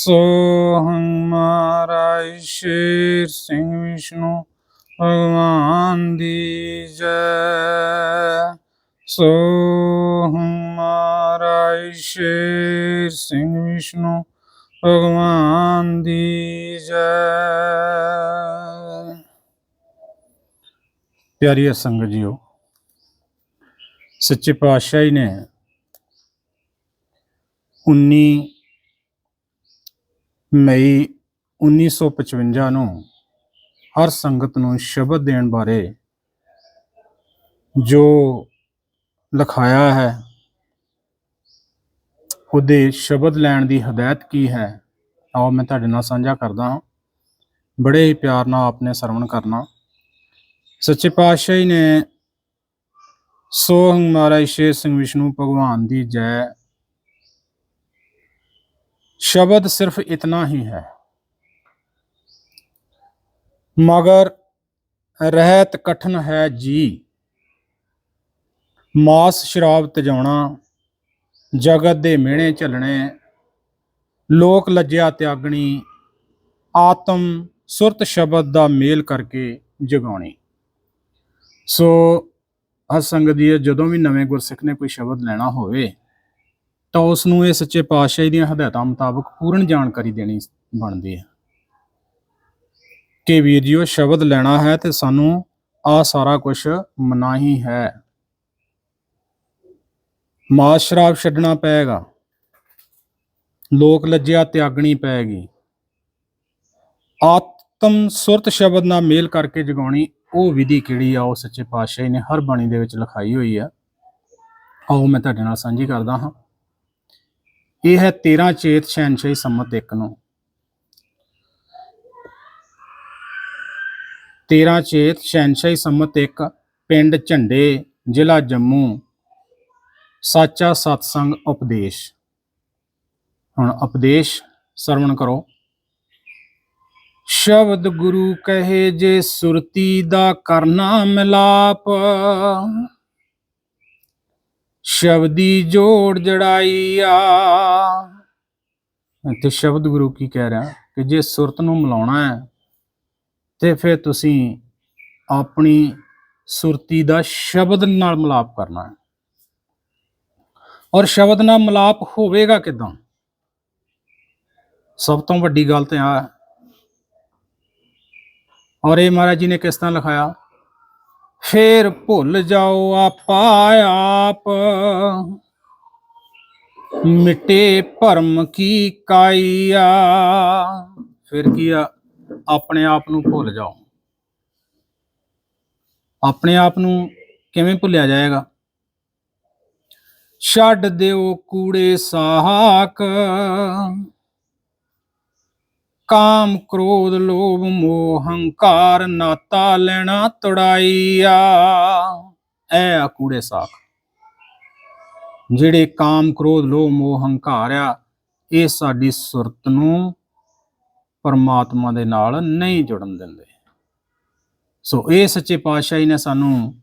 ਸੋਹੰ ਮਹਾਰਾਜ ਸ਼ੇਰ ਸਿੰਘ ਵਿਸ਼ਨੂੰ ਭਗਵਾਨ ਦੀ ਜੈ ਸੋਹੰ ਮਹਾਰਾਜ ਸ਼ੇਰ ਸਿੰਘ ਵਿਸ਼ਨੂੰ ਭਗਵਾਨ ਦੀ ਜੈ ਪਿਆਰੀ ਸੰਗਤ ਜੀਓ ਸੱਚੇ ਪਾਤਸ਼ਾਹ ਜੀ ਨੇ 19 ਮਈ 1955 ਨੂੰ ਹਰ ਸੰਗਤ ਨੂੰ ਸ਼ਬਦ ਦੇਣ ਬਾਰੇ ਜੋ ਲਿਖਾਇਆ ਹੈ, ਉਹਦੇ ਸ਼ਬਦ ਲੈਣ ਦੀ ਹਦਾਇਤ ਕੀ ਹੈ, ਆਓ ਮੈਂ ਤੁਹਾਡੇ ਨਾਲ ਸਾਂਝਾ ਕਰਦਾ ਹਾਂ। ਬੜੇ ਹੀ ਪਿਆਰ ਨਾਲ ਆਪਨੇ ਸਰਵਣ ਕਰਨਾ। ਸੱਚੇ ਪਾਤਸ਼ਾਹ ਜੀ ਨੇ ਸੋਹੰ ਮਹਾਰਾਜ ਸ਼ੇਰ ਸਿੰਘ ਵਿਸ਼ਨੂੰ ਭਗਵਾਨ ਦੀ ਜੈ ਸ਼ਬਦ ਸਿਰਫ ਇਤਨਾ ਹੀ ਹੈ। ਮਗਰ ਰਹਿਤ ਕਠਨ ਹੈ ਜੀ। ਮਾਸ ਸ਼ਰਾਬ ਤਜਾਉਣਾ, ਜਗਤ ਦੇ ਮਿਹਣੇ ਚੱਲਣੇ ਲੋਕ ਲੱਜਿਆ ਤਿਆਗਣੀ, ਆਤਮ ਸੁਰਤ ਸ਼ਬਦ ਦਾ ਮੇਲ ਕਰਕੇ ਜਗਾਉਣੀ। ਸੋ ਹਸੰਗ ਦੀ ਜਦੋਂ ਵੀ ਨਵੇਂ ਗੁਰਸਿੱਖ ਨੇ ਕੋਈ ਸ਼ਬਦ ਲੈਣਾ ਹੋਵੇ ਤਾਂ ਉਸ ਨੂੰ ਇਹ ਸੱਚੇ ਪਾਤਸ਼ਾਹ ਦੀਆਂ ਹਦਾਇਤਾਂ ਮੁਤਾਬਕ ਪੂਰਨ ਜਾਣਕਾਰੀ ਦੇਣੀ ਬਣਦੀ ਹੈ। ਕਿ ਵੀਰ ਜੀ, ਉਹ ਸ਼ਬਦ ਲੈਣਾ ਹੈ ਤੇ ਸਾਨੂੰ ਆ ਸਾਰਾ ਕੁਝ ਮਨਾਹੀ ਹੈ। ਮਾਸ ਸ਼ਰਾਬ ਛੱਡਣਾ ਪਏਗਾ। ਲੋਕ ਲੱਜਿਆ ਤਿਆਗਣੀ ਪਏਗੀ। ਆਤਮ ਸੁਰਤ ਸ਼ਬਦ ਨਾਲ ਮੇਲ ਕਰਕੇ ਜਗਾਉਣੀ ਉਹ ਵਿਧੀ ਕਿਹੜੀ ਆ? ਉਹ ਸੱਚੇ ਪਾਤਸ਼ਾਹ ਨੇ ਹਰ ਬਾਣੀ ਦੇ ਵਿੱਚ ਲਿਖਾਈ ਹੋਈ ਆ। ਆਓ ਮੈਂ ਤੁਹਾਡੇ ਨਾਲ ਸਾਂਝੀ ਕਰਦਾ ਹਾਂ। ਇਹ ਹੈ 13 ਚੇਤ ਸ਼ੈਨਸ਼ਾਹੀ ਸੰਮਤ 1 ਨੂੰ। 13 ਚੇਤ ਸ਼ੈਨਸ਼ਾਹੀ ਸੰਮਤ 1 ਪਿੰਡ ਝੰਡੇ, ਜ਼ਿਲ੍ਹਾ ਜੰਮੂ। ਸਾਚਾ ਸਤਸੰਗ ਉਪਦੇਸ਼। ਹੁਣ ਉਪਦੇਸ਼ ਸਰਵਣ ਕਰੋ। ਸ਼ਬਦ ਗੁਰੂ ਕਹੇ ਜੇ ਸੁਰਤੀ ਦਾ ਕਰਨਾ ਮਿਲਾਪ ਸ਼ਬਦੀ ਜੋੜ ਜੜਾਈਆ ਤੇ ਸ਼ਬਦ ਗੁਰੂ ਕੀ ਕਹਿ ਰਿਹਾ ਕਿ ਜੇ ਸੁਰਤ ਨੂੰ ਮਿਲਾਉਣਾ ਹੈ, ਤੇ ਫਿਰ ਤੁਸੀਂ ਆਪਣੀ ਸੁਰਤੀ ਦਾ ਸ਼ਬਦ ਨਾਲ ਮਿਲਾਪ ਕਰਨਾ ਹੈ। ਔਰ ਸ਼ਬਦ ਨਾਲ ਮਿਲਾਪ ਹੋਵੇਗਾ ਕਿਦਾਂ? ਸਭ ਤੋਂ ਵੱਡੀ ਗੱਲ ਤੇ ਆ। ਔਰ ਇਹ ਮਹਾਰਾਜ ਜੀ ਨੇ ਕਿਸ ਤਰ੍ਹਾਂ ਲਿਖਾਇਆ? ਫੇਰ ਭੁੱਲ ਜਾਓ ਆਪਾ ਆਪ। ਮਿਟੇ ਭਰਮ ਕੀ ਕਾਈਆ ਫਿਰ ਕੀ ਆ? ਆਪਣੇ ਆਪ ਨੂੰ ਭੁੱਲ ਜਾਓ। ਆਪਣੇ ਆਪ ਨੂੰ ਕਿਵੇਂ ਭੁੱਲਿਆ ਜਾਏਗਾ? ਛੱਡ ਦਿਓ ਕੂੜੇ ਸਾਹਕ। ਕਾਮ ਕ੍ਰੋਧ ਲੋਭ ਮੋਹ ਹੰਕਾਰ ਨਾਤਾ ਲੈਣਾ ਤੜਾਈਆ। ਐ ਆ ਸਾਖ। ਜਿਹੜੇ ਕਾਮ ਕ੍ਰੋਧ ਲੋਭ ਮੋਹ ਹੰਕਾਰ ਆ, ਇਹ ਸਾਡੀ ਸੁਰਤ ਨੂੰ ਪਰਮਾਤਮਾ ਦੇ ਨਾਲ ਨਹੀਂ ਜੁੜਨ ਦਿੰਦੇ। ਸੋ ਇਹ ਸੱਚੇ ਪਾਤਸ਼ਾਹੀ ਨੇ ਸਾਨੂੰ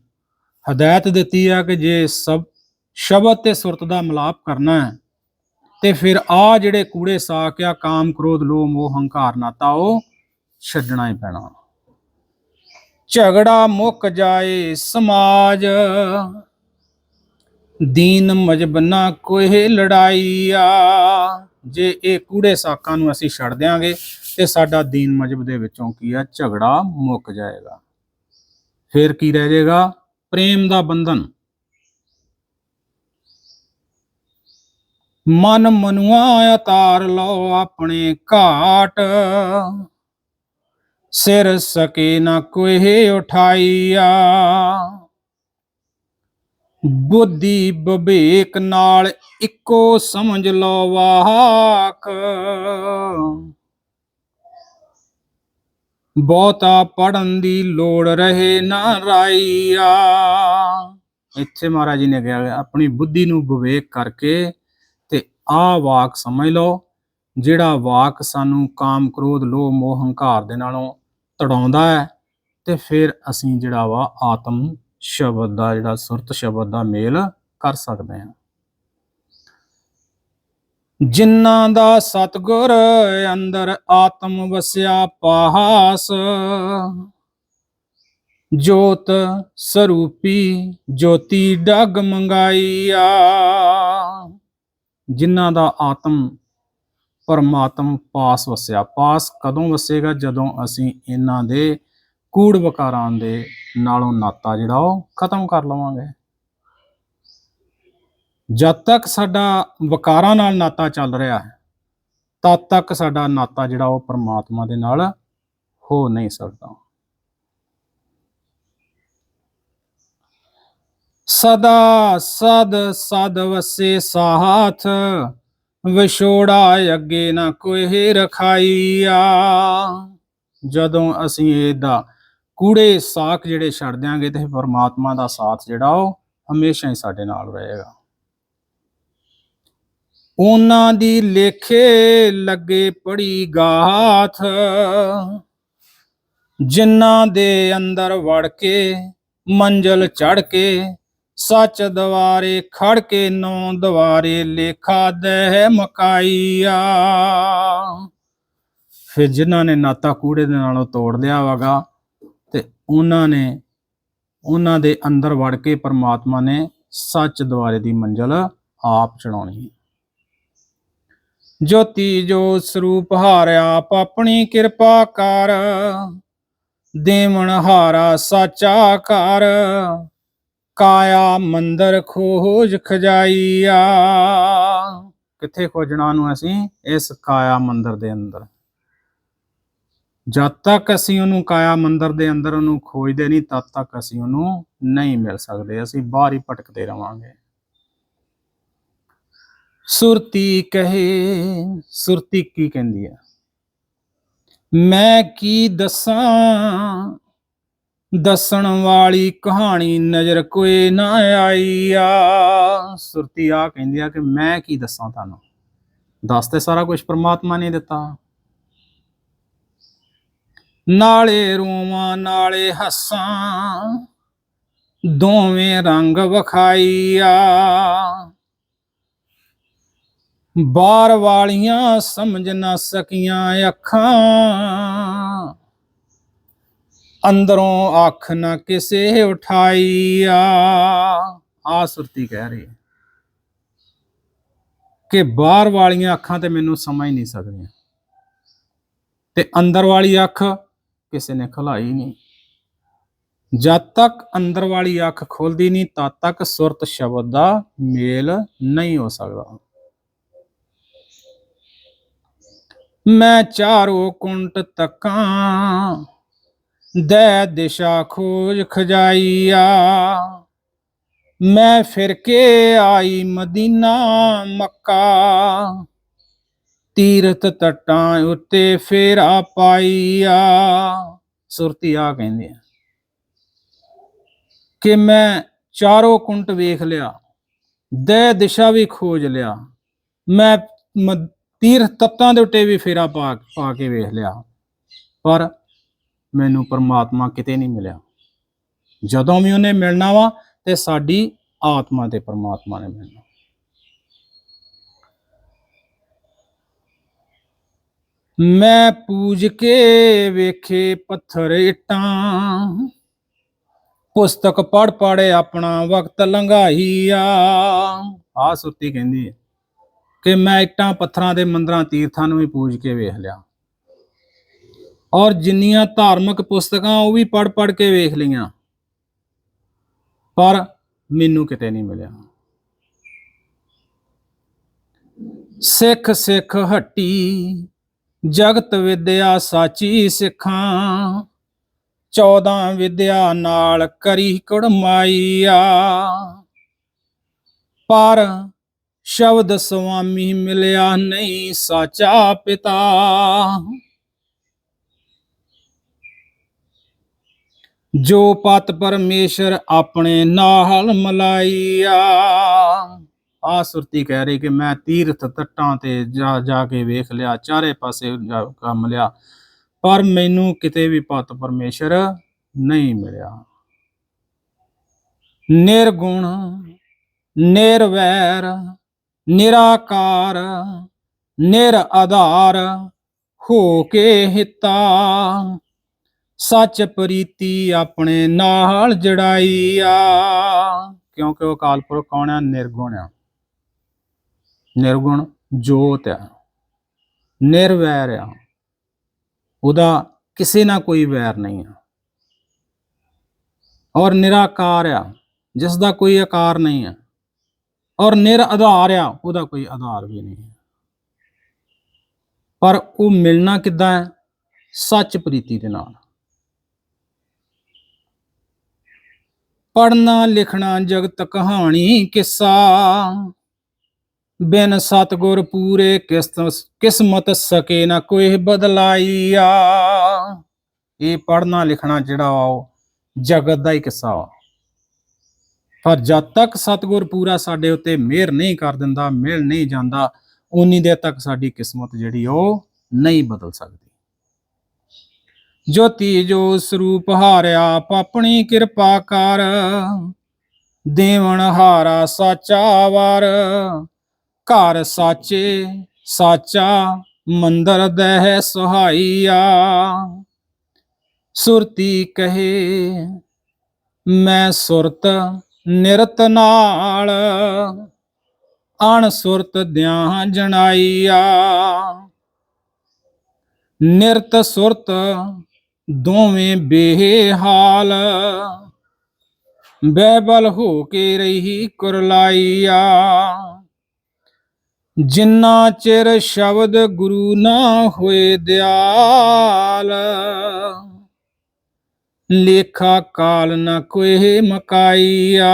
ਹਦਾਇਤ ਦਿੱਤੀ ਆ ਕਿ ਜੇ ਸਭ ਸ਼ਬਦ ਤੇ ਸੁਰਤ ਦਾ ਮਿਲਾਪ ਕਰਨਾ ਹੈ ਤੇ ਫਿਰ ਆ ਜਿਹੜੇ ਕੂੜੇ ਸਾਕ ਆ, ਕਾਮ ਕ੍ਰੋਧ, ਲੋਭ, ਮੋਹ, ਹੰਕਾਰ, ਨਾਤਾ, ਉਹ ਛੱਡਣਾ ਹੀ ਪੈਣਾ। ਝਗੜਾ ਮੁੱਕ ਜਾਏ ਸਮਾਜ, ਦੀਨ ਮਜਬ ਨਾ ਕੋਈ ਲੜਾਈ ਆ। ਜੇ ਇਹ ਕੂੜੇ ਸਾਕਾਂ ਨੂੰ ਅਸੀਂ ਛੱਡ ਦਿਆਂਗੇ, ਤੇ ਸਾਡਾ ਦੀਨ ਮਜਬ ਦੇ ਵਿੱਚੋਂ ਕੀ ਆ? ਝਗੜਾ ਮੁੱਕ ਜਾਏਗਾ। ਫਿਰ ਕੀ ਰਹਿ ਜਾਏਗਾ? ਪ੍ਰੇਮ ਦਾ ਬੰਧਨ। ਮਨ ਮਨੁਆ ਅਤਾਰ ਲਓ ਆਪਣੇ ਘਾਟ। ਸਿਰ ਸਕੇ ਨਾ ਕੋਈ ਉਠਾਈਆ। ਬੁੱਧੀ ਵਿਵੇਕ ਨਾਲ ਇੱਕੋ ਸਮਝ ਲਓ ਵਾਕ। ਬਹੁਤਾ ਪੜਨ ਦੀ ਲੋੜ ਰਹੇ ਨਾ ਰਾਈਆ। ਇੱਥੇ ਮਹਾਰਾਜ ਜੀ ਨੇ ਕਿਹਾ, ਆਪਣੀ ਬੁੱਧੀ ਨੂੰ ਵਿਵੇਕ ਕਰਕੇ ਤੇ ਆਹ ਵਾਕ ਸਮਝ ਲਓ, ਜਿਹੜਾ ਵਾਕ ਸਾਨੂੰ ਕਾਮ, ਕ੍ਰੋਧ, ਲੋਭ, ਮੋਹ, ਹੰਕਾਰ ਦੇ ਨਾਲੋਂ ਤੜਾਉਂਦਾ ਹੈ ਤੇ ਫਿਰ ਅਸੀਂ ਜਿਹੜਾ ਵਾ ਆਤਮ ਸ਼ਬਦ ਦਾ, ਜਿਹੜਾ ਸੁਰਤ ਸ਼ਬਦ ਦਾ ਮੇਲ ਕਰ ਸਕਦੇ ਹਾਂ। ਜਿਨ੍ਹਾਂ ਦਾ ਸਤਗੁਰ ਅੰਦਰ ਆਤਮ ਵਸਿਆ ਪਾਸ, ਜੋਤ ਸਰੂਪੀ ਜੋਤੀ ਡਗ ਮੰਗਾਈਆ। ਜਿਨ੍ਹਾਂ ਦਾ ਆਤਮ ਪਰਮਾਤਮ ਪਾਸ ਵਸਿਆ। ਪਾਸ ਕਦੋਂ ਵਸੇਗਾ? ਜਦੋਂ ਅਸੀਂ ਇਹਨਾਂ ਦੇ ਕੂੜ ਵਕਾਰਾਂ ਦੇ ਨਾਲੋਂ ਨਾਤਾ ਜਿਹੜਾ ਉਹ ਖਤਮ ਕਰ ਲਵਾਂਗੇ। ਜਦ ਤੱਕ ਸਾਡਾ ਵਕਾਰਾਂ ਨਾਲ ਨਾਤਾ ਚੱਲ ਰਿਹਾ ਹੈ, ਤਦ ਤੱਕ ਸਾਡਾ ਨਾਤਾ ਜਿਹੜਾ ਉਹ ਪਰਮਾਤਮਾ ਦੇ ਨਾਲ ਹੋ ਨਹੀਂ ਸਕਦਾ। ਸਦਾ ਸਦ ਸਦ ਵਸੇ ਸਾਥ, ਵਿਛੋੜਾ ਅੱਗੇ ਨਾ ਕੋਈ ਰਖਾਈਆ। ਜਦੋਂ ਅਸੀਂ ਇਹਦਾ ਕੂੜੇ ਸਾਖ ਜਿਹੜੇ ਛੱਡ ਦਿਆਂਗੇ ਤੇ ਪਰਮਾਤਮਾ ਦਾ ਸਾਥ ਜਿਹੜਾ ਉਹ ਹਮੇਸ਼ਾ ਹੀ ਸਾਡੇ ਨਾਲ ਰਹੇਗਾ। ਉਹਨਾਂ ਦੀ ਲੇਖੇ ਲੱਗੇ ਪੜੀ ਗਾਥ, ਜਿਨ੍ਹਾਂ ਦੇ ਅੰਦਰ ਵੜ ਕੇ ਮੰਜ਼ਲ ਚੜ ਕੇ ਸੱਚ ਦਵਾਰੇ ਖੜ ਕੇ ਨੌ ਦਵਾਰੇ ਲੇਖਾ ਦੇ ਮਕਾਈਆ। ਫਿਰ ਜਿਨ੍ਹਾਂ ਨੇ ਨਾਤਾ ਕੂੜੇ ਦੇ ਨਾਲੋਂ ਤੋੜ ਲਿਆ ਵਗਾ ਤੇ ਉਹਨਾਂ ਨੇ, ਉਹਨਾਂ ਦੇ ਅੰਦਰ ਵੜ ਕੇ ਪਰਮਾਤਮਾ ਨੇ ਸੱਚ ਦਵਾਰੇ ਦੀ ਮੰਜ਼ਲ ਆਪ ਚੜਾਉਣੀ ਹੈ ਜੋਤੀ ਜੋ ਸਰੂਪ ਹਾਰਿਆ ਆਪ ਆਪਣੀ ਕਿਰਪਾ ਕਰ ਦੇਵਨ ਹਾਰਾ ਸਾਚਾ ਕਰ। ਕਾਇਆ, ਮੰਦਰ ਖੋਜ ਖਜਾਈਆ। ਕਿੱਥੇ ਖੋਜਣਾ ਨੂੰ ਅਸੀਂ? ਇਸ ਕਾਇਆ ਮੰਦਰ ਦੇ ਅੰਦਰ। ਜਦ ਤੱਕ ਅਸੀਂ ਉਹਨੂੰ ਕਾਇਆ ਮੰਦਰ ਦੇ ਅੰਦਰ ਉਹਨੂੰ ਖੋਜਦੇ ਨਹੀਂ, ਤਦ ਤੱਕ ਅਸੀਂ ਉਹਨੂੰ ਨਹੀਂ ਮਿਲ ਸਕਦੇ। ਅਸੀਂ ਬਾਹਰ ਹੀ ਭਟਕਦੇ ਰਵਾਂਗੇ। ਸੁਰਤੀ ਕਹੇ, ਸੁਰਤੀ ਕੀ ਕਹਿੰਦੀ ਹੈ? ਮੈਂ ਕੀ ਦੱਸਾਂ? ਦੱਸਣ ਵਾਲੀ ਕਹਾਣੀ ਨਜ਼ਰ ਕੋਈ ਨਾ ਆਈ ਆ ਸੁਰਤੀ ਆ ਕਹਿੰਦੀ ਆ ਕਿ ਮੈਂ ਕੀ ਦੱਸਾਂ ਤੁਹਾਨੂੰ? ਦੱਸ ਤੇ ਸਾਰਾ ਕੁਝ ਪ੍ਰਮਾਤਮਾ ਨੇ ਦਿੱਤਾ। ਨਾਲੇ ਰੋਵਾਂ ਨਾਲੇ ਹੱਸਾਂ, ਦੋਵੇਂ ਰੰਗ ਵਖਾਈਆ। ਬਾਹਰ ਵਾਲੀਆਂ ਸਮਝ ਨਾ ਸਕੀਆਂ ਅੱਖਾਂ। ਅੰਦਰੋਂ ਅੱਖ ਨਾ ਕਿਸੇ ਉਠਾਈ ਆ ਸੁਰਤੀ ਕਹਿ ਰਹੀ ਹੈ ਕਿ ਬਾਹਰ ਵਾਲੀਆਂ ਅੱਖਾਂ ਤੇ ਮੈਨੂੰ ਸਮਝ ਨਹੀਂ ਸਕਦੀਆਂ। ਤੇ ਅੰਦਰ ਵਾਲੀ ਅੱਖ ਕਿਸੇ ਨੇ ਖੁਲਾਈ ਨਹੀਂ। ਜਦ ਤੱਕ ਅੰਦਰ ਵਾਲੀ ਅੱਖ ਖੁੱਲਦੀ ਨਹੀਂ, ਤਦ ਤੱਕ ਸੁਰਤ ਸ਼ਬਦ ਦਾ ਮੇਲ ਨਹੀਂ ਹੋ ਸਕਦਾ। ਮੈਂ ਚਾਰੋ ਕੁੰਟ ਤੱਕਾਂ ਦੇ ਦਿਸ਼ਾ ਖੋਜ ਖਜਾਈਆ। ਮੈਂ ਫਿਰ ਕੇ ਆਈ ਮਦੀਨਾ ਮੱਕਾ। ਤੀਰਥ ਤਟਾਂ ਉੱਤੇ ਫੇਰਾ ਪਾਈਆ। ਸੁਰਤੀ ਆ ਕਹਿੰਦੇ ਆ। ਕਿ ਮੈਂ ਚਾਰੋਂ ਕੁੰਟ ਵੇਖ ਲਿਆ, ਦੇ ਦਿਸ਼ਾ ਵੀ ਖੋਜ ਲਿਆ। ਮੈਂ ਮ- ਤੀਰਥ ਤੱਤਾਂ ਦੇ ਉੱਤੇ ਵੀ ਫੇਰਾ ਪਾ ਪਾ ਕੇ ਵੇਖ ਲਿਆ। ਪਰ ਮੈਨੂੰ ਪਰਮਾਤਮਾ ਕਿਤੇ ਨਹੀਂ ਮਿਲਿਆ। ਜਦੋਂ ਵੀ ਉਹਨੇ ਮਿਲਣਾ ਵਾ ਤੇ ਸਾਡੀ ਆਤਮਾ ਤੇ ਪਰਮਾਤਮਾ ਨੇ ਮਿਲਣਾ। ਮੈਂ ਪੂਜ ਕੇ ਵੇਖੇ ਪੱਥਰ ਇਟਾਂ, ਪੁਸਤਕ ਪੜ ਪੜੇ ਆਪਣਾ ਵਕਤ ਲੰਘਾਈ ਆ ਆ ਸੁੱਤੀ ਕਹਿੰਦੀ ਹੈ ਕਿ ਮੈਂ ਇੱਟਾਂ ਪੱਥਰਾਂ ਦੇ ਮੰਦਰਾਂ ਤੀਰਥਾਂ ਨੂੰ ਵੀ ਪੂਜ ਕੇ ਵੇਖ ਲਿਆ। ਔਰ ਜਿੰਨੀਆਂ ਧਾਰਮਿਕ ਪੁਸਤਕਾਂ ਉਹ ਵੀ ਪੜ ਪੜ ਕੇ ਵੇਖ ਲਈਆਂ। ਪਰ ਮੈਨੂੰ ਕਿਤੇ ਨਹੀਂ ਮਿਲਿਆ। ਸਿੱਖ ਸਿੱਖ ਹੱਟੀ, ਜਗਤ ਵਿਦਿਆ ਸਾਚੀ ਸਿੱਖਾਂ 14 ਵਿਦਿਆ ਨਾਲ ਕਰੀ ਕੁੜਮਾਈਆ। ਪਰ ਸ਼ਬਦ ਸੁਆਮੀ ਮਿਲਿਆ ਨਹੀਂ ਸਾਚਾ ਪਿਤਾ। ਜੋ ਪਤ ਪਰਮੇਸ਼ਰ ਆਪਣੇ ਨਾਲ ਮਲਾਈਆ ਆ ਸੁਰਤੀ ਕਹਿ ਰਹੀ ਕਿ ਮੈਂ ਤੀਰਥ ਤੱਟਾਂ ਤੇ ਜਾ ਜਾ ਕੇ ਵੇਖ ਲਿਆ, ਚਾਰੇ ਪਾਸੇ ਕੰਮ ਲਿਆ, ਪਰ ਮੈਨੂੰ ਕਿਤੇ ਵੀ ਪਤ ਪਰਮੇਸ਼ਰ ਨਹੀਂ ਮਿਲਿਆ। ਨਿਰਗੁਣ, ਨਿਰਵੈਰ, ਨਿਰਾਕਾਰ ਨਿਰ ਆਧਾਰ ਹੋ ਕੇ ਹਿਤਾ। ਸੱਚ ਪ੍ਰੀਤੀ ਆਪਣੇ ਨਾਲ ਜੜਾਈ ਆ। ਕਿਉਂਕਿ ਉਹ ਅਕਾਲ ਪੁਰਖ ਕੌਣ ਆ? ਨਿਰਗੁਣ ਆ। ਨਿਰਗੁਣ ਜੋਤ ਆ। ਨਿਰਵੈਰ ਆ। ਉਹਦਾ ਕਿਸੇ ਨਾਲ ਕੋਈ ਵੈਰ ਨਹੀਂ ਆ। ਔਰ ਨਿਰਾਕਾਰ ਆ ਜਿਸ ਦਾ ਕੋਈ ਆਕਾਰ ਨਹੀਂ ਆ। ਔਰ ਨਿਰ ਆਧਾਰ ਆ, ਉਹਦਾ ਕੋਈ ਆਧਾਰ ਵੀ ਨਹੀਂ ਹੈ ਪਰ ਉਹ ਮਿਲਣਾ ਕਿੱਦਾਂ ਹੈ ਸੱਚ ਪ੍ਰੀਤੀ ਦੇ ਨਾਲ। ਪੜਨਾ ਲਿਖਣਾ ਜਗਤ ਕਹਾਣੀ ਕਿੱਸਾ। ਬਿਨ ਸਤਗੁਰ ਪੂਰੇ ਕਿਸਮਤ ਸਕੇ ਨਾ ਕੋਈ ਬਦਲਾਈਆ। ਇਹ ਪੜਨਾ ਲਿਖਣਾ ਜਿਹੜਾ ਵਾ ਉਹ ਜਗਤ ਦਾ ਹੀ ਕਿੱਸਾ ਵਾ। ਪਰ ਜਦ ਤੱਕ ਸਤਗੁਰ ਪੂਰਾ ਸਾਡੇ ਉੱਤੇ ਮਿਹਰ ਨਹੀਂ ਕਰ ਦਿੰਦਾ, ਮਿਲ ਨਹੀਂ ਜਾਂਦਾ, ਉਨੀ ਦੇਰ ਤੱਕ ਸਾਡੀ ਕਿਸਮਤ ਜਿਹੜੀ ਉਹ ਨਹੀਂ ਬਦਲ ਸਕਦੀ। ਜੋਤੀ ਜੋ ਸਰੂਪ ਹਾਰਿਆ ਪਾਪਣੀ ਕਿਰਪਾ ਕਰ। ਦੇਵਨ ਹਾਰਾ ਸਾਚਾ ਵਾਰ। ਘਰ ਸਾਚੇ ਸਾਚਾ, ਮੰਦਰ ਦਹਿ ਸੁਹਾਈਆ। ਸੁਰਤੀ ਕਹੇ, ਮੈਂ ਸੁਰਤ ਨਿਰਤ ਨਾਲ। ਅਣ ਸੁਰਤ ਦਿਆਂ ਜਣਾਈਆ। ਨਿਰਤ ਸੁਰਤ ਦੋਵੇਂ ਬੇਹਾਲ। ਬੈਬਲ ਹੋ ਕੇ ਰਹੀ ਕੁਰਲਾਈਆ। ਜਿੰਨਾ ਚਿਰ ਸ਼ਬਦ ਗੁਰੂ ਨਾ ਹੋਏ ਦਿਆਲ, ਲੇਖਾ ਕਾਲ ਨਾ ਕੋਏ ਮਕਾਈਆ।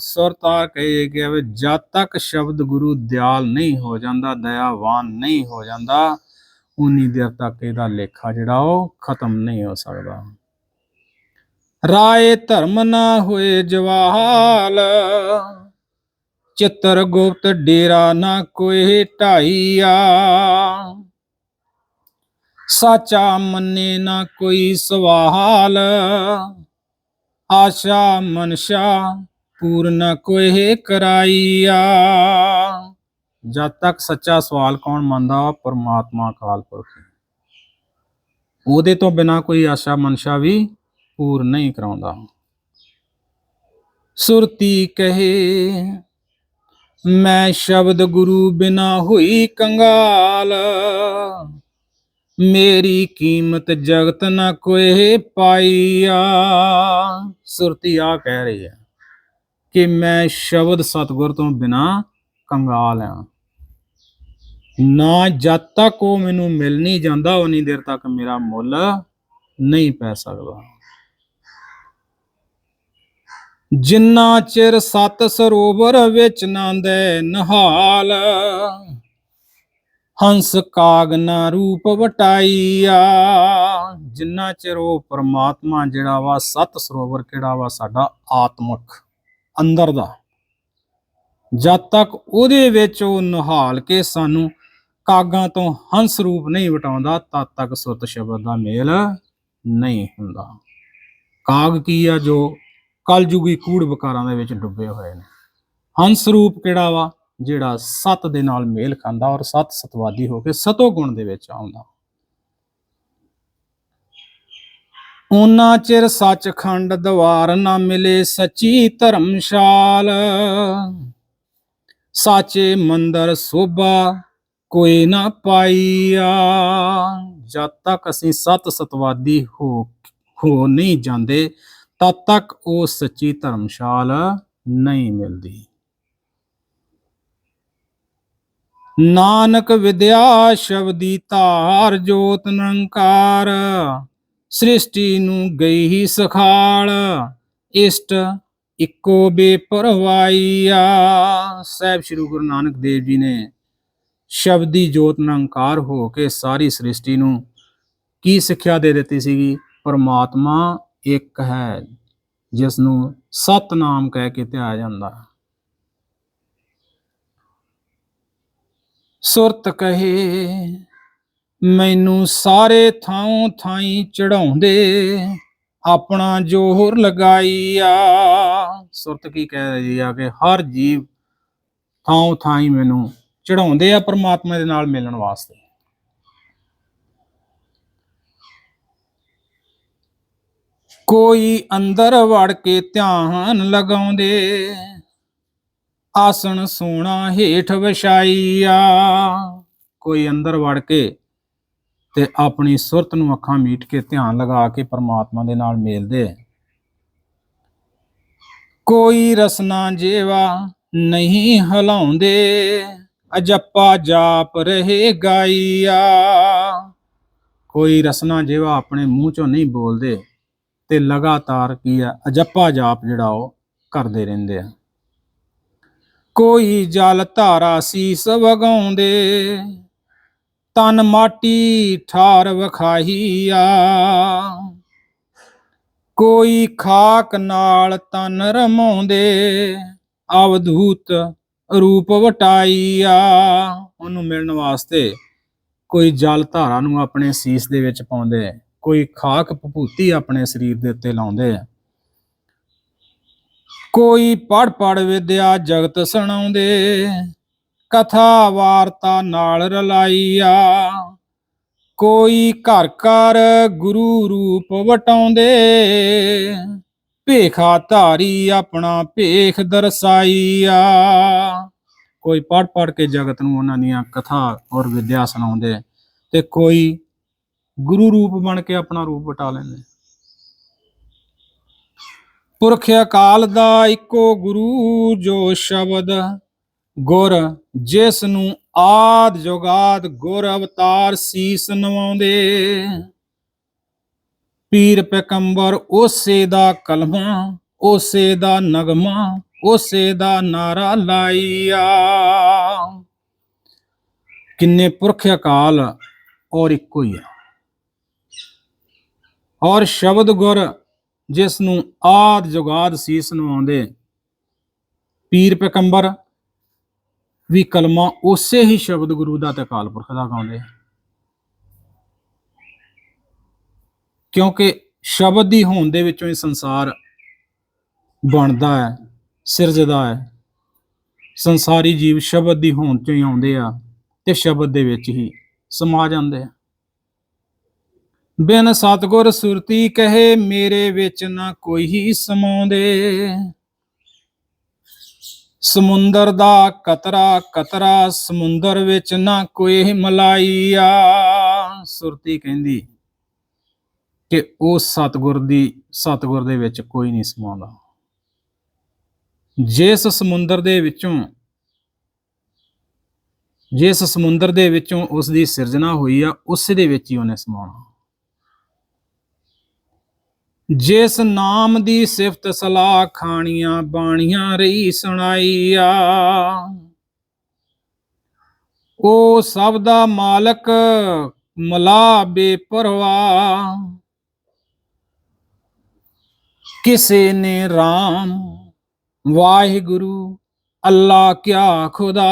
ਸੁਰਤਾਰ ਕਹੇ ਗਿਆ ਜਦ ਤੱਕ ਸ਼ਬਦ ਗੁਰੂ ਦਿਆਲ ਨਹੀਂ ਹੋ ਜਾਂਦਾ, ਦਇਆਵਾਨ ਨਹੀਂ ਹੋ ਜਾਂਦਾ ਉਨੀ ਦੇਰ ਤੱਕ ਇਹਦਾ ਲੇਖਾ ਜਿਹੜਾ ਉਹ ਖਤਮ ਨਹੀਂ ਹੋ ਸਕਦਾ। ਰਾਏ ਧਰਮ ਨਾ ਹੋਏ ਜਵਾਲ, ਚਿੱਤਰ ਗੁਪਤ ਡੇਰਾ ਨਾ ਕੋਈ ਢਾਈਆ। ਸਾਚਾ ਮੰਨੇ ਨਾ ਕੋਈ ਸਵਾਲ, ਆਸ਼ਾ ਮਨਸ਼ਾ ਪੂਰਨ ਕੋਈ ਕਰਾਈਆ। ਜਦ ਤੱਕ ਸੱਚਾ ਸਵਾਲ ਕੌਣ ਮੰਨਦਾ ਵਾ? ਪਰਮਾਤਮਾ ਅਕਾਲ ਪੁਰਖ ਉਹਦੇ ਤੋਂ ਬਿਨਾ ਕੋਈ ਆਸ਼ਾ ਮਨਸ਼ਾ ਵੀ ਪੂਰ ਨਹੀਂ ਕਰਾਉਂਦਾ। ਸੁਰਤੀ ਕਹੇ, ਮੈਂ ਸ਼ਬਦ ਗੁਰੂ ਬਿਨਾ ਹੋਈ ਕੰਗਾਲ। ਮੇਰੀ ਕੀਮਤ ਜਗਤ ਨਾ ਕੋਏ ਪਾਈਆ। ਸੁਰਤੀ ਆ ਕਹਿ ਰਹੀ ਹੈ ਕਿ ਮੈਂ ਸ਼ਬਦ ਸਤਗੁਰ ਤੋਂ ਬਿਨਾ ਕੰਗਾਲ ਆ ਨਾ ਜਦ ਤੱਕ ਉਹ ਮੈਨੂੰ ਮਿਲ ਨਹੀਂ ਜਾਂਦਾ, ਉਨੀ ਦੇਰ ਤੱਕ ਮੇਰਾ ਮੁੱਲ ਨਹੀਂ ਪੈ ਸਕਦਾ। ਜਿੰਨਾ ਚਿਰ ਸਤ ਸਰੋਵਰ ਵਿੱਚ ਨਾਂਦੇ ਨਹਾਲ, ਹੰਸ ਕਾਗ ਰੂਪ ਵਟਾਈਆ, ਜਿੰਨਾ ਚਿਰ ਉਹ ਪ੍ਰਮਾਤਮਾ ਜਿਹੜਾ ਵਾ, ਸਤ ਸਰੋਵਰ ਕਿਹੜਾ ਵਾ, ਸਾਡਾ ਆਤਮਕ ਅੰਦਰ ਦਾ, ਜਦ ਤੱਕ ਉਹਦੇ ਵਿੱਚ ਉਹ ਨਹਾਲ ਕੇ ਸਾਨੂੰ ਕਾਗਾਂ ਤੋਂ ਹੰਸ ਰੂਪ ਨਹੀਂ ਵਟਾਉਂਦਾ, ਤਦ ਤੱਕ ਸੁਰਤ ਸ਼ਬਦ ਦਾ ਮੇਲ ਨਹੀਂ ਹੁੰਦਾ। ਕਾਗ ਕੀ ਆ ਜੋ ਕਲਯੁਗੀ ਕੂੜ ਵਿਕਾਰਾਂ ਦੇ ਵਿੱਚ ਡੁੱਬੇ ਹੋਏ ਨੇ? ਹੰਸ ਰੂਪ ਕਿਹੜਾ ਵਾ ਜਿਹੜਾ ਸਤ ਦੇ ਨਾਲ ਮੇਲ ਖਾਂਦਾ ਔਰ ਸਤ ਸਤਵਾਦੀ ਹੋ ਕੇ ਸਤੋ ਗੁਣ ਦੇ ਵਿੱਚ ਆਉਂਦਾ? ਉਹਨਾਂ ਚਿਰ ਸੱਚਖੰਡ ਦਵਾਰ ਨਾ ਮਿਲੇ ਸੱਚੀ ਧਰਮਸ਼ਾਲ। ਸਾਚੇ ਮੰਦਰ ਸੋਭਾ ਕੋਈ ਨਾ ਪਾਈਆ। ਜਦ ਤੱਕ ਅਸੀਂ ਸਤ ਸਤਵਾਦੀ ਹੋ ਹੋ ਨਹੀਂ ਜਾਂਦੇ, ਤਦ ਤੱਕ ਉਹ ਸੱਚੀ ਧਰਮਸ਼ਾਲ ਨਹੀਂ ਮਿਲਦੀ। ਨਾਨਕ ਵਿਦਿਆ ਸ਼ਬਦੀ ਧਾਰ ਜੋਤ ਨਿਰੰਕਾਰ, ਸ੍ਰਿਸ਼ਟੀ ਨੂੰ ਗਈ ਹੀ ਸਖਾਲ, ਇਸ਼ਟ ਇੱਕੋ ਬੇਪਰਵਾਈਆ ਸਾਹਿਬ ਸ੍ਰੀ ਗੁਰੂ ਨਾਨਕ ਦੇਵ ਜੀ ਨੇ ਸ਼ਬਦੀ ਜੋਤ ਨਿਰੰਕਾਰ ਹੋ ਕੇ ਸਾਰੀ ਸ੍ਰਿਸ਼ਟੀ ਨੂੰ ਕੀ ਸਿੱਖਿਆ ਦੇ ਦਿੱਤੀ ਸੀਗੀ? ਪਰਮਾਤਮਾ ਇੱਕ ਹੈ ਜਿਸ ਨੂੰ ਸਤਨਾਮ ਕਹਿ ਕੇ ਧਿਆਇਆ ਜਾਂਦਾ ਸੁਰਤ ਕਹੇ, ਮੈਨੂੰ ਸਾਰੇ ਥਾਂ ਥਾਈ ਚੜਾਉਂਦੇ ਆਪਣਾ ਜੋਹਰ ਲਗਾਈਆ। ਸੁਰਤ ਕੀ ਕਹਿ ਰਹੀ ਆ ਕਿ ਹਰ ਜੀਵ ਥਾਂ ਥਾਈ ਮੈਨੂੰ ਚੜਾਉਂਦੇ ਆ ਪਰਮਾਤਮਾ ਦੇ ਨਾਲ ਮਿਲਣ ਵਾਸਤੇ। ਕੋਈ ਅੰਦਰ ਵੜ ਕੇ ਧਿਆਨ ਲਗਾਉਂਦੇ, ਆਸਣ ਸੋਣਾ ਹੇਠ ਵਿਛਾਈਆ ਕੋਈ ਅੰਦਰ ਵੜ ਕੇ ਤੇ ਆਪਣੀ ਸੁਰਤ ਨੂੰ ਅੱਖਾਂ ਮੀਟ ਕੇ ਧਿਆਨ ਲਗਾ ਕੇ ਪਰਮਾਤਮਾ ਦੇ ਨਾਲ ਮਿਲਦੇ। ਕੋਈ ਰਸਨਾ ਜੇਵਾ ਨਹੀਂ ਹਲਾਉਂਦੇ। ਅਜੱਪਾ ਜਾਪ ਰਹੇ ਗਾਈਆ। ਕੋਈ ਰਸਨਾ ਜੇਵਾ ਆਪਣੇ ਮੂੰਹ ਚੋਂ ਨਹੀਂ ਬੋਲਦੇ ਤੇ ਲਗਾਤਾਰ ਕੀ ਆ, ਅਜੱਪਾ ਜਾਪ ਜਿਹੜਾ ਉਹ ਕਰਦੇ ਰਹਿੰਦੇ ਆ। ਕੋਈ ਜਲ ਧਾਰਾ ਸੀਸ ਵਗਾਉਂਦੇ, ਤਨ ਮਾਟੀ ਠਾਰ ਵਖਾਹੀਆ ਕੋਈ ਖਾਕ ਨਾਲ ਤਨ ਰਮਾਉਂਦੇ ਅਵਧੂਤ ਰੂਪ ਵਟਾਈਆ। ਉਹਨੂੰ ਮਿਲਣ ਵਾਸਤੇ ਕੋਈ ਜਲ ਧਾਰਾ ਨੂੰ ਆਪਣੇ ਸੀਸ ਦੇ ਵਿੱਚ ਪਾਉਂਦੇ, ਕੋਈ ਖਾਕ ਭਭੂਤੀ ਆਪਣੇ ਸਰੀਰ ਦੇ ਉੱਤੇ ਲਾਉਂਦੇ। ਆ ਕੋਈ ਪੜ ਪੜ ਵਿਦਿਆ ਜਗਤ ਸੁਣਾਉਂਦੇ, ਕਥਾ ਵਾਰਤਾ ਨਾਲ ਰਲਾਈਆ। ਕੋਈ ਘਰ ਘਰ ਗੁਰੂ ਰੂਪ ਵਟਾਉਂਦੇ ਭੇਖਾ ਧਾਰੀ ਆਪਣਾ ਭੇਖ ਦਰਸਾਈਆ। ਕੋਈ ਪੜ ਪੜ ਕੇ ਜਗਤ ਨੂੰ ਉਹਨਾਂ ਦੀਆਂ ਕਥਾ ਔਰ ਵਿਦਿਆ ਸੁਣਾਉਂਦੇ ਤੇ ਕੋਈ ਗੁਰੂ ਰੂਪ ਬਣ ਕੇ ਆਪਣਾ ਰੂਪ ਵਟਾ ਲੈਂਦੇ। ਪੁਰਖ ਅਕਾਲ ਦਾ ਇੱਕੋ ਗੁਰੂ ਜੋ ਸ਼ਬਦ ਗੁਰ ਜਿਸ ਨੂੰ ਆਦ ਜੁਗਾਦ ਗੁਰ ਅਵਤਾਰ ਸੀਸ ਨਵਾਉਂਦੇ। ਪੀਰ ਪੈਗੰਬਰ ਉਸੇ ਦਾ ਕਲਮਾ, ਉਸੇ ਦਾ ਨਗਮਾ, ਉਸੇ ਦਾ ਨਾਰਾ ਲਾਈਆ ਕਿੰਨੇ ਪੁਰਖ ਅਕਾਲ ਔਰ ਇੱਕੋ ਹੀ ਹੈ ਔਰ ਸ਼ਬਦ ਗੁਰ ਜਿਸ ਨੂੰ ਆਦ ਜੁਗਾਦ ਸੀਸ ਨੂੰ ਆਉਂਦੇ ਪੀਰ ਪੈਗੰਬਰ ਵੀ ਕਲਮਾ ਉਸੇ ਹੀ ਸ਼ਬਦ ਗੁਰੂ ਦਾ ਤੇ ਅਕਾਲ ਪੁਰਖ ਦਾ ਗਾਉਂਦੇ ਕਿਉਂਕਿ ਸ਼ਬਦ ਦੀ ਹੋਂਦ ਦੇ ਵਿੱਚੋਂ ਹੀ ਸੰਸਾਰ ਬਣਦਾ ਹੈ, ਸਿਰਜਦਾ ਹੈ। ਸੰਸਾਰੀ ਜੀਵ ਸ਼ਬਦ ਦੀ ਹੋਂਦ ਚੋਂ ਹੀ ਆਉਂਦੇ ਆ ਤੇ ਸ਼ਬਦ ਦੇ ਵਿੱਚ ਹੀ ਸਮਾ ਜਾਂਦੇ ਆ। ਬਿਨ ਸਤਗੁਰ ਸੁਰਤੀ ਕਹੇ, ਮੇਰੇ ਵਿੱਚ ਨਾ ਕੋਈ ਹੀ ਸਮਾਉਂਦੇ। ਸਮੁੰਦਰ ਦਾ ਕਤਰਾ ਕਤਰਾ, ਸਮੁੰਦਰ ਵਿੱਚ ਨਾ ਕੋਈ ਮਲਾਈਆ ਸੁਰਤੀ ਕਹਿੰਦੀ ਕਿ ਉਹ ਸਤਗੁਰ ਦੀ, ਸਤਗੁਰ ਦੇ ਵਿੱਚ ਕੋਈ ਨਹੀਂ ਸਮਾਉਂਦਾ। ਜਿਸ ਸਮੁੰਦਰ ਦੇ ਵਿੱਚੋਂ, ਜਿਸ ਸਮੁੰਦਰ ਦੇ ਵਿੱਚੋਂ ਉਸ ਦੀ ਸਿਰਜਣਾ ਹੋਈ ਆ, ਉਸ ਦੇ ਵਿੱਚ ਹੀ ਉਹਨੇ ਸਮਾਉਣਾ। ਜਿਸ ਨਾਮ ਦੀ ਸਿਫਤ ਸਲਾਹ ਖਾਣੀਆਂ ਬਾਣੀਆਂ ਰਹੀ ਸੁਣਾਈਆ ਉਹ ਸਭ ਦਾ ਮਾਲਕ ਮਲਾ ਬੇਪਰਵਾਹ। ਕਿਸੇ ਨੇ RAM ਵਾਹਿਗੁਰੂ ਅੱਲਾ ਕਿਆ ਖੁਦਾ।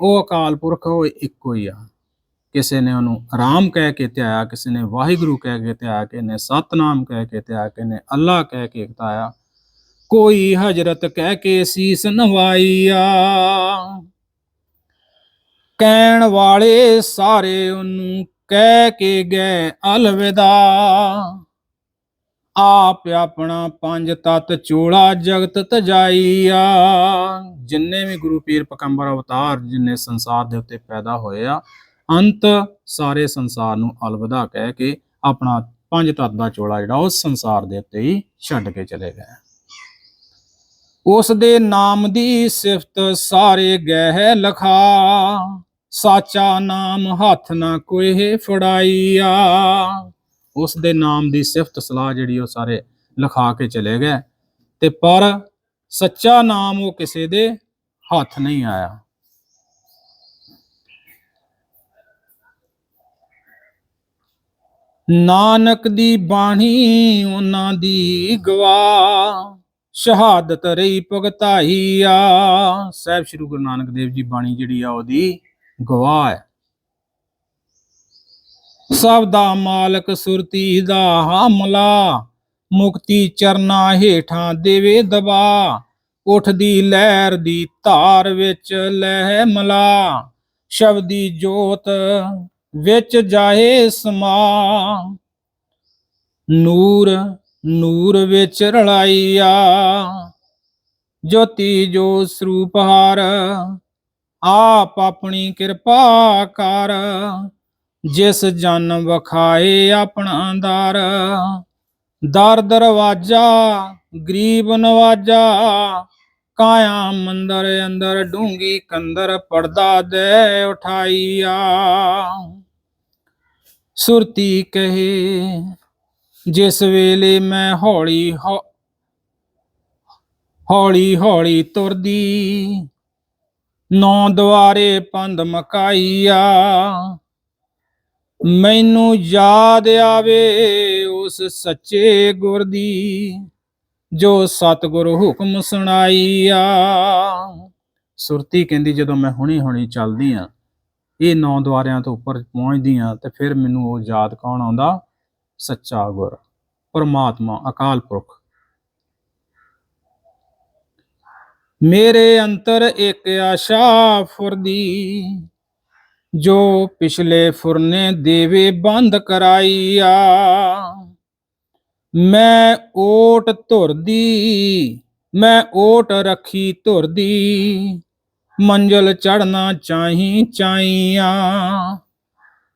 ਉਹ ਅਕਾਲ ਪੁਰਖ ਉਹ ਇੱਕੋ ਹੀ ਆ। ਕਿਸੇ ਨੇ ਉਹਨੂੰ ਆਰਾਮ ਕਹਿ ਕੇ ਧਿਆਇਆ ਕਿਸੇ ਨੇ ਵਾਹਿਗੁਰੂ ਕਹਿ ਕੇ ਧਿਆਇਆ ਕਿਸੇ ਨੇ ਸਤਨਾਮ ਕਹਿ ਕੇ ਧਿਆਇਆ ਕਿਸੇ ਨੇ ਅੱਲਾ ਕਹਿ ਕੇ ਧਿਆਇਆ ਕੋਈ ਹਜਰਤ ਕਹਿ ਕੇ ਸੀਸ ਨਵਾਈਆ ਕਹਿਣ ਵਾਲੇ ਸਾਰੇ ਉਹਨੂੰ ਕਹਿ ਕੇ ਗਏ ਅਲਵਿਦਾ। ਆਪ ਆਪਣਾ ਪੰਜ ਤਤ ਚੋਲਾ ਜਗਤ ਤਜਾਈਆ। ਜਿੰਨੇ ਵੀ ਗੁਰੂ ਪੀਰ ਪਕੰਬਰ ਅਵਤਾਰ ਜਿੰਨੇ ਸੰਸਾਰ ਦੇ ਉੱਤੇ ਪੈਦਾ ਹੋਏ ਆ, ਅੰਤ ਸਾਰੇ ਸੰਸਾਰ ਨੂੰ ਅਲਵਿਦਾ ਕਹਿ ਕੇ ਆਪਣਾ ਪੰਜ ਤਤ ਦਾ ਚੋਲਾ ਜਿਹੜਾ ਉਹ ਸੰਸਾਰ ਦੇ ਉੱਤੇ ਹੀ ਛੱਡ ਕੇ ਚਲੇ ਗਏ। ਉਸ ਦੇ ਨਾਮ ਦੀ ਸਿਫਤ ਸਾਰੇ ਗਹਿ ਲਖਾ, ਸਾਚਾ ਨਾਮ ਹੱਥ ਨਾ ਕੋਏ ਫੜਾਈਆ। ਉਸ ਦੇ ਨਾਮ ਦੀ ਸਿਫਤ ਸਲਾਹ ਜਿਹੜੀ ਉਹ ਸਾਰੇ ਲਿਖਾ ਕੇ ਚਲੇ ਗਏ। ਤੇ ਪਰ ਸੱਚਾ ਨਾਮ ਉਹ ਕਿਸੇ ਦੇ ਹੱਥ ਨਹੀਂ ਆਇਆ। ਨਾਨਕ ਦੀ ਬਾਣੀ, ਉਹਨਾਂ ਦੀ ਗਵਾ ਸ਼ਹਾਦਤ ਰਹੀ, ਭਗਤਾਈ ਆ। ਸਾਹਿਬ ਸ੍ਰੀ ਗੁਰੂ ਨਾਨਕ ਦੇਵ ਜੀ ਬਾਣੀ ਜਿਹੜੀ ਆ ਉਹਦੀ ਗਵਾਹ ਹੈ। ਸਭ ਦਾ ਮਾਲਕ ਸੁਰਤੀ ਦਾ ਹਮਲਾ। ਮੁਕਤੀ ਚਰਨਾ ਹੇਠਾਂ ਦੇਵੇ ਦਬਾ। ਉਠਦੀ ਲਹਿਰ ਦੀ ਧਾਰ ਵਿੱਚ ਲਹਿ ਮਲਾ। ਸ਼ਬਦੀ ਜੋਤ ਵਿੱਚ ਜਾਏ ਸਮਾ। ਨੂਰ ਨੂਰ ਵਿੱਚ ਰਲਾਈਆ। ਜੋਤੀ ਜੋ ਸਰੂਪ ਹਾਰ, ਆਪ ਆਪਣੀ ਕਿਰਪਾ ਕਰ। ਜਿਸ ਜਨ ਵਖਾਏ ਆਪਣਾ ਦਰ ਦਰ ਦਰਵਾਜਾ, ਗਰੀਬ ਨਵਾਜਾ, ਕਾਇਆ ਮੰਦਰ ਅੰਦਰ ਡੂੰਗੀ ਕੰਦਰ ਪਰਦਾ ਦੇ ਉਠਾਈਆ। ਸੁਰਤੀ ਕਹੇ, ਜਿਸ ਵੇਲੇ ਮੈਂ ਹੌਲੀ ਹੌ- ਹੌਲੀ ਹੌਲੀ ਤੁਰਦੀ, ਨੌ ਦੁਆਰੇ ਪੰਦ ਮਕਾਈਆ। ਮੈਨੂੰ ਯਾਦ ਆਵੇ ਉਸ ਸੱਚੇ ਗੁਰ ਦੀ, ਜੋ ਸਤਿਗੁਰ ਹੁਕਮ ਸੁਣਾਈਆ। ਸੁਰਤੀ ਕਹਿੰਦੀ, ਜਦੋਂ ਮੈਂ ਹੁਣੀ ਹੁਣੀ ਚੱਲਦੀ ਆ, ਇਹ ਨੌ ਦੁਆਰਿਆਂ ਤੋਂ ਉੱਪਰ ਪਹੁੰਚਦੀ ਆ, ਤੇ ਫਿਰ ਮੈਨੂੰ ਉਹ ਯਾਦ ਕੌਣ ਆਉਂਦਾ? ਸੱਚਾ ਗੁਰ, ਪਰਮਾਤਮਾ, ਅਕਾਲ ਪੁਰਖ। ਮੇਰੇ ਅੰਤਰ ਇੱਕ ਆਸ਼ਾ ਫੁਰਦੀ ਜੋ ਪਿਛਲੇ ਫੁਰਨੇ ਦੇਵੇ ਬੰਦ ਕਰਾਈਆ। ਮੈਂ ਓਟ ਧੁਰਦੀ, ਮੈਂ ਓਟ ਰੱਖੀ ਧੁਰਦੀ, ਮੰਜ਼ਲ ਚੜਨਾ ਚਾਹੀ ਚਾਈਆਂ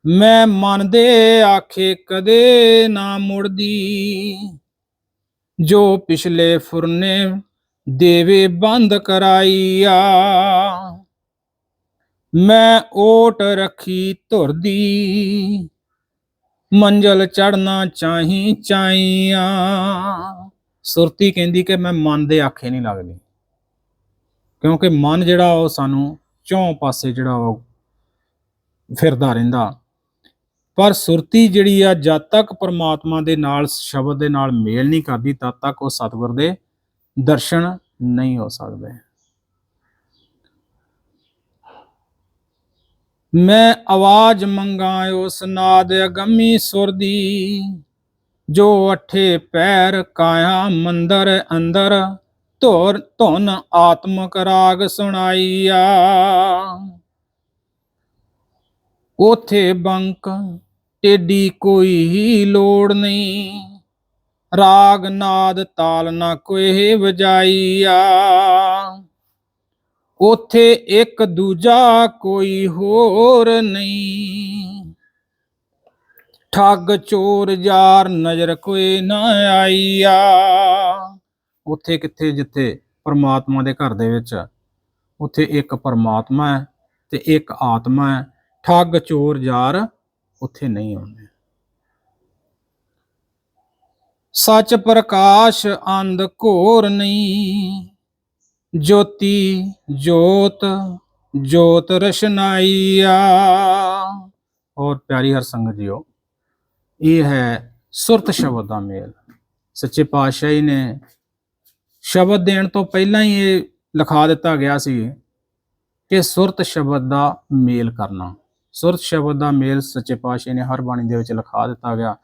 ਮੈਂ ਮਨ ਦੇ ਆਖੇ ਕਦੇ ਨਾ ਮੁੜਦੀ, ਜੋ ਪਿਛਲੇ ਫੁਰਨੇ ਦੇਵੇ ਬੰਦ ਕਰਾਈਆ। ਮੈਂ ਓਟ ਰੱਖੀ ਧੁਰਦੀ, ਮੰਜ਼ਲ ਚੜਨਾ ਚਾਹੀ ਚਾਈਆਂ ਸੁਰਤੀ ਕਹਿੰਦੀ ਕਿ ਮੈਂ ਮਨ ਦੇ ਆਖੇ ਨਹੀਂ ਲੱਗਦੀ, ਕਿਉਂਕਿ ਮਨ ਜਿਹੜਾ ਉਹ ਸਾਨੂੰ ਚੌਂ ਪਾਸੇ ਜਿਹੜਾ ਉਹ ਫਿਰਦਾ ਰਹਿੰਦਾ। ਪਰ ਸੁਰਤੀ ਜਿਹੜੀ ਆ, ਜਦ ਤੱਕ ਪਰਮਾਤਮਾ ਦੇ ਨਾਲ, ਸ਼ਬਦ ਦੇ ਨਾਲ ਮੇਲ ਨਹੀਂ ਕਰਦੀ, ਤਦ ਤੱਕ ਉਹ ਸਤਿਗੁਰ ਦੇ ਦਰਸ਼ਨ ਨਹੀਂ ਹੋ ਸਕਦੇ। ਮੈਂ ਆਵਾਜ਼ ਮੰਗਾ ਉਸ ਨਾਦ ਅਗੰਮੀ ਸੁਰ ਦੀ, ਜੋ ਅਠੇ ਪੈਰ ਕਾਇਆ ਮੰਦਰ ਅੰਦਰ, ਧੁਰ ਧੁਨ ਆਤਮਕ ਰਾਗ ਸੁਣਾਈਆ। ਉਥੇ ਬੰਕ ਟੇਡੀ ਕੋਈ ਲੋੜ ਨਹੀਂ, ਰਾਗ ਨਾਦ ਤਾਲ ਨਾ ਕੋਈ ਵਜਾਈਆ। ਉਥੇ ਇੱਕ ਦੂਜਾ ਕੋਈ ਹੋਰ ਨਹੀਂ। ਠੱਗ ਚੋਰ ਯਾਰ ਨਜ਼ਰ ਕੋਈ ਨਾ ਆਈਆ। ਉਥੇ ਕਿੱਥੇ ਜਿੱਥੇ ਪਰਮਾਤਮਾ ਦੇ ਘਰ ਦੇ ਵਿੱਚ? ਉਥੇ ਇੱਕ ਪਰਮਾਤਮਾ ਹੈ ਤੇ ਇੱਕ ਆਤਮਾ ਹੈ। ਠੱਗ ਚੋਰ ਯਾਰ ਉਥੇ ਨਹੀਂ ਆਉਂਦੇ। ਸੱਚ ਪ੍ਰਕਾਸ਼ ਅੰਧ ਘੋਰ ਨਹੀਂ। ਜੋਤੀ ਜੋਤ ਜੋਤ ਰਸ਼ਨਾਈਆ। ਔਰ ਪਿਆਰੀ ਹਰ ਸੰਗਤ ਜੀਓ, ਇਹ ਹੈ ਸੁਰਤ ਸ਼ਬਦ ਦਾ ਮੇਲ। ਸੱਚੇ ਪਾਤਸ਼ਾਹ ਜੀ ਨੇ ਸ਼ਬਦ ਦੇਣ ਤੋਂ ਪਹਿਲਾਂ ਹੀ ਇਹ ਲਿਖਾ ਦਿੱਤਾ ਗਿਆ ਸੀ ਕਿ ਸੁਰਤ ਸ਼ਬਦ ਦਾ ਮੇਲ ਕਰਨਾ। ਸੁਰਤ ਸ਼ਬਦ ਦਾ ਮੇਲ ਸੱਚੇ ਪਾਤਸ਼ਾਹ ਨੇ ਹਰ ਬਾਣੀ ਦੇ ਵਿੱਚ ਲਿਖਾ ਦਿੱਤਾ ਗਿਆ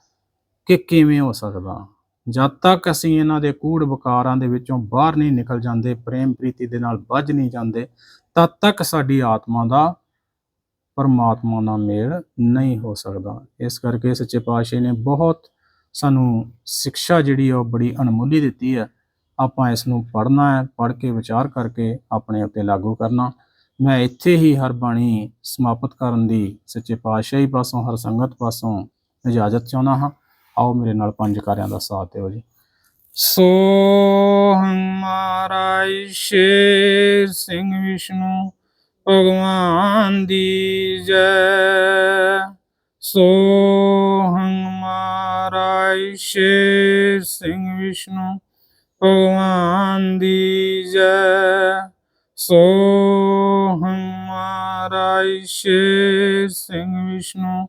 ਕਿ ਕਿਵੇਂ ਹੋ ਸਕਦਾ। ਜਦ ਤੱਕ ਅਸੀਂ ਇਹਨਾਂ ਦੇ ਕੂੜ ਵਿਕਾਰਾਂ ਦੇ ਵਿੱਚੋਂ ਬਾਹਰ ਨਹੀਂ ਨਿਕਲ ਜਾਂਦੇ, ਪ੍ਰੇਮ ਪ੍ਰੀਤੀ ਦੇ ਨਾਲ ਵੱਜ ਨਹੀਂ ਜਾਂਦੇ, ਤਦ ਤੱਕ ਸਾਡੀ ਆਤਮਾ ਦਾ ਪਰਮਾਤਮਾ ਨਾਲ ਮੇਲ ਨਹੀਂ ਹੋ ਸਕਦਾ। ਇਸ ਕਰਕੇ ਸੱਚੇ ਪਾਤਸ਼ਾਹ ਨੇ ਬਹੁਤ ਸਾਨੂੰ ਸਿੱਖਿਆ ਜਿਹੜੀ ਆ ਉਹ ਬੜੀ ਅਣਮੁੱਲੀ ਦਿੱਤੀ ਹੈ ਆਪਾਂ ਇਸ ਨੂੰ ਪੜ੍ਹਨਾ ਹੈ, ਪੜ੍ਹ ਕੇ ਵਿਚਾਰ ਕਰਕੇ ਆਪਣੇ ਉੱਤੇ ਲਾਗੂ ਕਰਨਾ। ਮੈਂ ਇੱਥੇ ਹੀ ਹਰ ਬਾਣੀ ਸਮਾਪਤ ਕਰਨ ਦੀ ਸੱਚੇ ਪਾਤਸ਼ਾਹੀ ਪਾਸੋਂ, ਹਰ ਸੰਗਤ ਪਾਸੋਂ ਇਜਾਜ਼ਤ ਚਾਹੁੰਦਾ ਹਾਂ। ਆਓ ਮੇਰੇ ਨਾਲ ਪੰਜ ਕਾਰਿਆਂ ਦਾ ਸਾਥ ਦਿਓ ਜੀ। ਸੋ ਹਮਾਰਾ ਸ਼ੇਰ ਸਿੰਘ ਵਿਸ਼ਨੂੰ, ਭਗਵਾਨ ਦੀ ਜੈ। ਸੋ ਹਮਾਰਾ ਸ਼ੇਰ ਸਿੰਘ ਵਿਸ਼ਨੂੰ, ਭਗਵਾਨ ਦੀ ਜੈ। ਸੋ ਹਮਾਰਾ ਸ਼ੇਰ ਸਿੰਘ ਵਿਸ਼ਨੂੰ